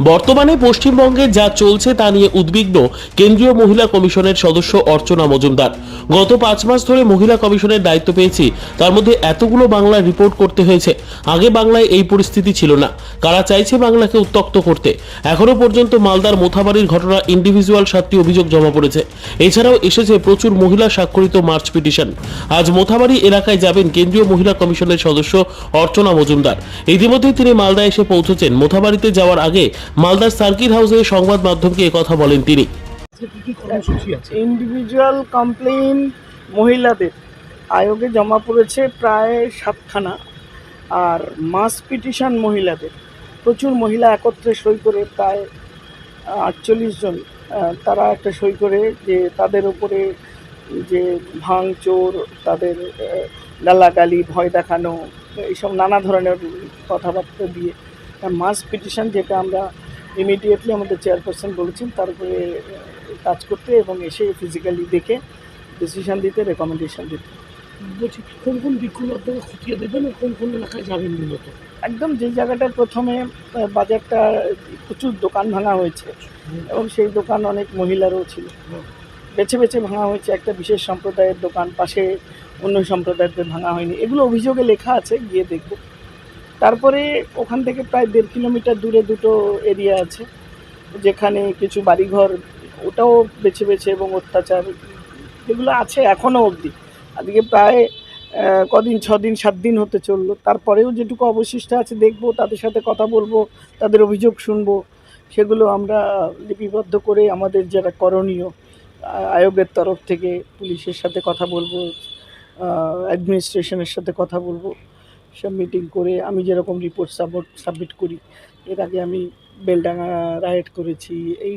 বর্তমানে পশ্চিমবঙ্গে যা চলছে তা নিয়ে উদ্বিগ্ন কেন্দ্রীয় মহিলা কমিশনের সদস্য অর্চনা মজুমদার। গত পাঁচ মাস ধরে মহিলা কমিশনের দায়িত্ব পেয়েছি, তার মধ্যে এতগুলো বাংলা রিপোর্ট করতে হয়েছে। আগে বাংলায় এই পরিস্থিতি ছিল না। কারা চাইছে বাংলাকে উত্তক্ত করতে? এখনও পর্যন্ত মালদার মোথাবাড়ির ঘটনা ইন্ডিভিজুয়াল সাতটি অভিযোগ জমা পড়েছে। এছাড়াও এসেছে প্রচুর মহিলা স্বাক্ষরিত মার্চ পিটিশন। আজ মোথাবাড়ি এলাকায় যাবেন কেন্দ্রীয় মহিলা কমিশনের সদস্য অর্চনা মজুমদার। ইতিমধ্যেই তিনি মালদা এসে পৌঁছেছেন। মোথাবাড়িতে যাওয়ার আগে মালদার সার্কিট হাউসে সংবাদ মাধ্যমকে কথা বলেন তিনি। ইন্ডিভিজুয়াল কমপ্লেইন মহিলাদের। আয়োগে জমা পড়েছে প্রায় সাতখানা। আর মাস পিটিশন মহিলাদের। প্রচুর মহিলা একত্রে সই করে প্রায় আটচল্লিশ জন তারা একটা সই করে যে তাদের উপরে যে ভাঙচোর, তাদের গালাগালি, ভয় দেখানো, এইসব নানা ধরনের কথাবার্তা দিয়ে মাস পিটিশন যেটা আমরা ইমিডিয়েটলি আমাদের চেয়ারপারসন বলেছেন তার উপরে কাজ করতে এবং এসে ফিজিক্যালি দেখে ডিসিশন দিতে রেকমেন্ডেশন দিতে। বলছি কোন কোন দিকগুলো আপনারা খতিয়ে দেবেন কোন কোন এলাকায় যাবেন মূলত? একদম যে জায়গাটার প্রথমে বাজারটা প্রচুর দোকান ভাঙা হয়েছে এবং সেই দোকান অনেক মহিলারও ছিল। বেছে বেছে ভাঙা হয়েছে একটা বিশেষ সম্প্রদায়ের দোকান পাশে অন্য সম্প্রদায়ের ভাঙা হয়নি। এগুলো অভিযোগে লেখা আছে গিয়ে দেখব। তারপরে ওখান থেকে প্রায় দেড় কিলোমিটার দূরে দুটো এরিয়া আছে, যেখানে কিছু বাড়িঘর, ওটাও বেছে বেছে এবং অত্যাচার এগুলো আছে এখনও অবধি। আজকে প্রায় কদিন ছ দিন সাত দিন হতে চলল। তারপরেও যেটুকু অবশিষ্ট আছে দেখব, তাদের সাথে কথা বলব, তাদের অভিযোগ শুনব। সেগুলো আমরা লিপিবদ্ধ করে আমাদের যারা করণীয় আয়োগের তরফ থেকে পুলিশের সাথে কথা বলব অ্যাডমিনিস্ট্রেশনের সাথে কথা বলব। সব মিটিং করে আমি যেরকম রিপোর্ট সাবমিট সাবমিট করি, এর আগে আমি বেলডাঙ্গা রাইড করেছি। এই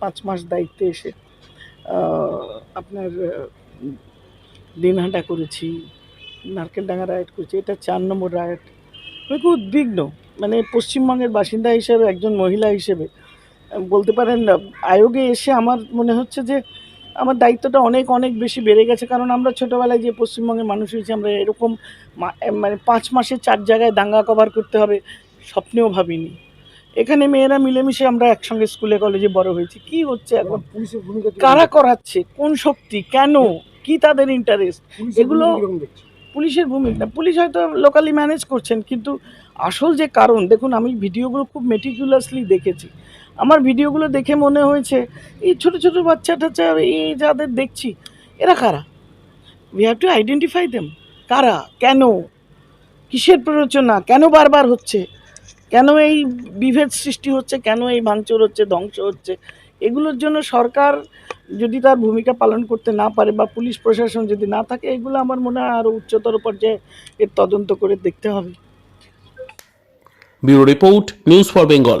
পাঁচ মাস দায়িত্বে এসে আপনার দিনহাটা করেছি, নারকেলডাঙ্গা রাইড করেছি। এটা চার নম্বর রাইড আমি খুব উদ্বিগ্ন। মানে পশ্চিমবঙ্গের বাসিন্দা হিসেবে, একজন মহিলা হিসেবে, বলতে পারেন, আয়োগে এসে আমার মনে হচ্ছে যে আমার দায়িত্বটা অনেক অনেক বেশি বেড়ে গেছে। কারণ আমরা ছোটোবেলায় যে পশ্চিমবঙ্গের মানুষ হয়েছি আমরা এরকম মানে পাঁচ মাসে চার জায়গায় দাঙ্গা কভার করতে হবে স্বপ্নেও ভাবিনি। এখানে মেয়েরা মিলেমিশে আমরা একসঙ্গে স্কুলে কলেজে বড় হয়েছি। কি হচ্ছে এখন? পুলিশের ভূমিকা কারা করাচ্ছে? কোন শক্তি? কেন? কি তাদের ইন্টারেস্ট এগুলো-? পুলিশের ভূমিকা পুলিশ হয়তো লোকালি ম্যানেজ করছেন কিন্তু আসল যে কারণ দেখুন আমি ভিডিওগুলো খুব মেটিকুলাসলি দেখেছি। আমার ভিডিওগুলো দেখে মনে হয়েছে, এই ছোট ছোট বাচ্চা টাচ্চা এই যাদের দেখছি, এরা কারা? We have to identify them কারা? কেন? কিসের প্ররোচনা? কেন বারবার হচ্ছে? কেন এই বিভেদ সৃষ্টি হচ্ছে? কেন এই ভাঙচুর হচ্ছে? ধ্বংস হচ্ছে? এগুলোর জন্য সরকার যদি তার ভূমিকা পালন করতে না পারে বা পুলিশ প্রশাসন যদি না থাকে, এগুলো আমার মনে হয় আরও উচ্চতর পর্যায়ে এর তদন্ত করে দেখতে হবে। Bureau report, news for Bengal.